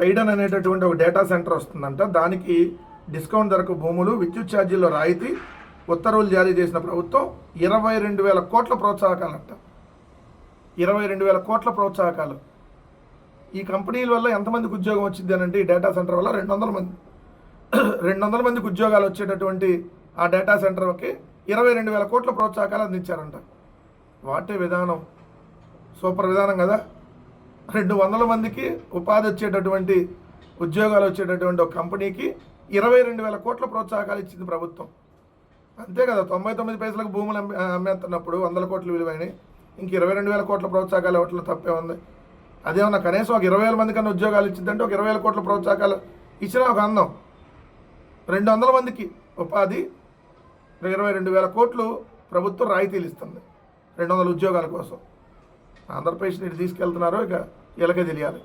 రైడన్ అనేటటువంటి ఒక data centre వస్తుందంట. దానికి డిస్కౌంట్ ధరకు భూములు విద్యుత్ ఛార్జీల్లో రాయితీ ఉత్తర్వులు జారీ చేసిన ప్రభుత్వం ఇరవై రెండు వేల కోట్ల ప్రోత్సాహకాలంట. ఇరవై రెండు వేల కోట్ల ప్రోత్సాహకాలు. ఈ కంపెనీల వల్ల ఎంతమందికి ఉద్యోగం వచ్చింది అంటే ఈ డేటా సెంటర్ వల్ల రెండు వందల మంది. రెండు వందల మందికి ఉద్యోగాలు వచ్చేటటువంటి ఆ డేటా సెంటర్కి ఇరవై రెండు వేల కోట్ల ప్రోత్సాహకాలు అందించారంట. వాటే విధానం. సూపర్ విధానం కదా. రెండు వందల మందికి ఉపాధి వచ్చేటటువంటి ఉద్యోగాలు వచ్చేటటువంటి ఒక కంపెనీకి ఇరవై రెండు వేల కోట్ల ప్రోత్సాహకాలు ఇచ్చింది ప్రభుత్వం. అంతే కదా తొంభై తొమ్మిది పైసలకు భూములు అమ్మేస్తున్నప్పుడు వందల కోట్లు విలువైనవి ఇంక ఇరవై రెండు వేల కోట్ల ప్రోత్సాహకాలు ఇవ్వట్లో తప్పే ఉంది? అదేమన్నా కనీసం ఒక ఇరవై వేల మంది కన్నా ఉద్యోగాలు ఇచ్చిందంటే ఒక ఇరవై వేల కోట్ల ప్రోత్సాహకాలు ఇచ్చిన ఒక అందం. రెండు వందల మందికి ఉపాధి ఇరవై రెండు వేల కోట్లు ప్రభుత్వం రాయితీలు ఇస్తుంది రెండు వందల ఉద్యోగాల కోసం. ఆంధ్రప్రదేశ్ నీటి తీసుకెళ్తున్నారో ఇక వీళ్ళకే తెలియాలి.